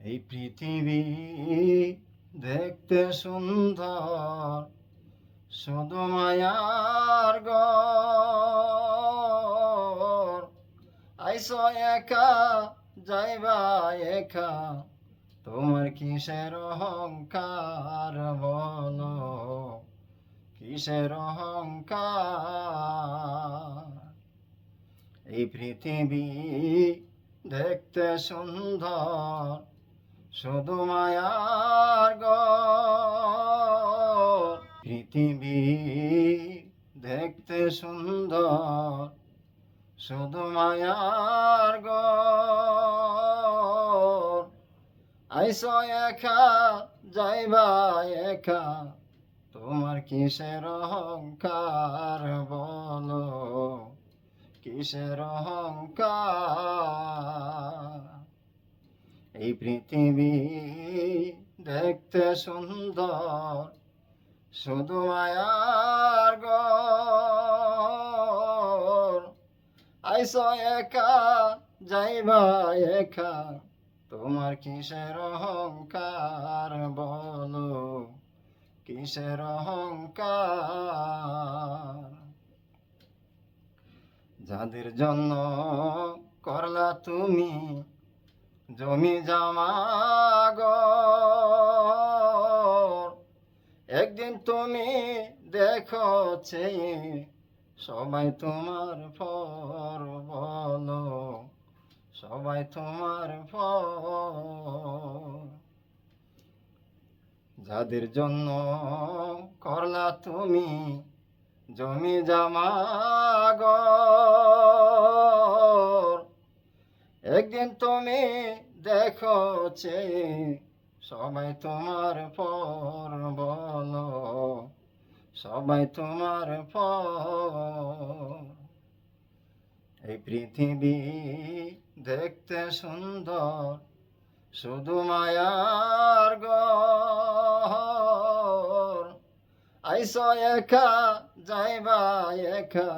এই পৃথিবী দেখতে সুন্দর শুধু মায়ার গর একা, যাইবা একা, তোমার কিসের অহংকার বলো? কিসের অহংকার? এই পৃথিবী দেখতে সুন্দর শুধু মায়ার গর পৃথিবী দেখতে সুন্দর। শুধু মায়ার গর আইস একা, যাইবা একা। তোমার কিসের অহংকার বলো? কিসের অহংকার? এই পৃথিবী দেখতে সুন্দর, শুধু মায়ার গর আইস একা, যাইবা একা, তোমার কিসের অহংকার বলো? কিসের অহংকার? যাদের জন্য করলা তুমি জমি জামা গর একদিন তুমি দেখো চেয়ে সবাই তোমার ফর বলো সবাই তোমার ফর যাদের জন্য করলা তুমি জমি জামা গর একদিন তুমি দেখো চেয়ে সবাই তোমার পর বলো, সবাই তোমার পর। এই পৃথিবী দেখতে সুন্দর, শুধু মায়ার গর একা, যাইবা একা,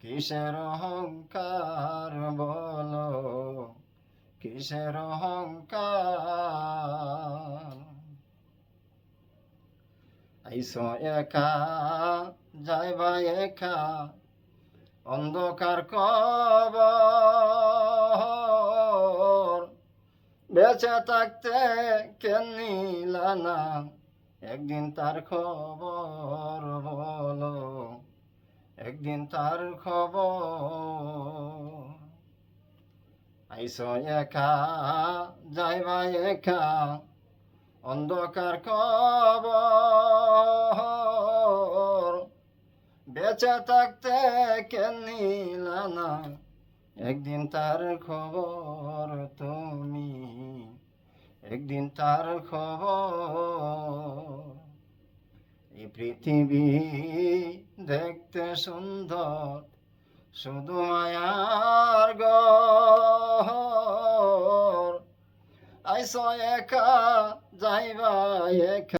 কিসের অহংকার? কিসের অহংকার? আইস একা যাইবা একা, অন্ধকার কবর। বেঁচে থাকতে কেন নিলা না? একদিন তার খবর বলো, একদিন তার খবর। আইস একা অন্ধকার কবর। বেঁচে থাকতে কেন নিলা না? একদিন তার খবর তুমি, একদিন তার খবর। এই পৃথিবী দেখতে সুন্দর, শুধু মায়ার গর আইস একা যাইবা একা।